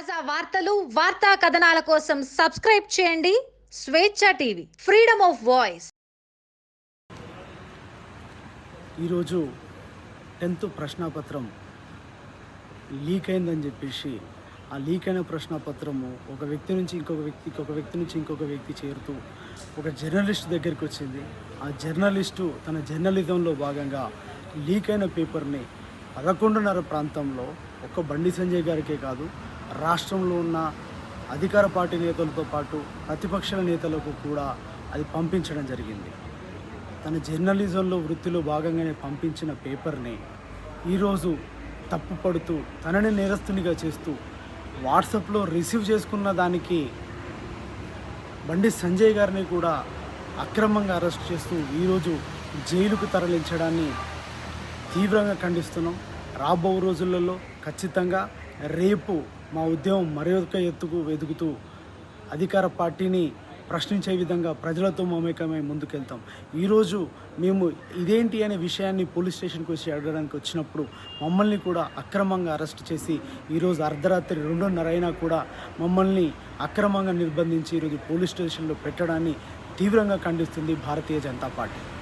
తాజా వార్తలు వార్తా కథనాల కోసం సబ్స్క్రైబ్ చేయండి. Swecha TV freedom of voice. ఈరోజు టెన్త్ ప్రశ్నపత్రం లీక్ అయిందని చెప్పేసి ఆ లీక్ అయిన ప్రశ్నపత్రము ఒక వ్యక్తి నుంచి ఇంకొక వ్యక్తికి ఒక వ్యక్తి నుంచి ఇంకొక వ్యక్తి చేరుతూ ఒక జర్నలిస్ట్ దగ్గరికి వచ్చింది. ఆ జర్నలిస్టు తన జర్నలిజంలో భాగంగా లీక్ అయిన పేపర్ని పదకొండున్నర ప్రాంతంలో ఒక్క బండి సంజయ్ గారికే కాదు రాష్ట్రంలో ఉన్న అధికార పార్టీ నేతలతో పాటు ప్రతిపక్షాల నేతలకు కూడా అది పంపించడం జరిగింది. తన జర్నలిజంలో వృత్తిలో భాగంగానే పంపించిన పేపర్ని ఈరోజు తప్పుపడుతూ తనని నేరస్తునిగా చేస్తూ వాట్సాప్లో రిసీవ్ చేసుకున్న దానికి బండి సంజయ్ గారిని కూడా అక్రమంగా అరెస్ట్ చేస్తూ ఈరోజు జైలుకు తరలించడాన్ని తీవ్రంగా ఖండిస్తున్నాం. రాబో రోజులలో ఖచ్చితంగా రేపు మా ఉద్యమం మరొక ఎత్తుకు వెతుకుతూ అధికార పార్టీని ప్రశ్నించే విధంగా ప్రజలతో మమేకమై ముందుకెళ్తాం. ఈరోజు మేము ఇదేంటి అనే విషయాన్ని పోలీస్ స్టేషన్కి వచ్చి అడగడానికి వచ్చినప్పుడు మమ్మల్ని కూడా అక్రమంగా అరెస్ట్ చేసి ఈరోజు అర్ధరాత్రి రెండున్నర అయినా కూడా మమ్మల్ని అక్రమంగా నిర్బంధించి ఈరోజు పోలీస్ స్టేషన్లో పెట్టడాన్ని తీవ్రంగా ఖండిస్తుంది భారతీయ జనతా పార్టీ.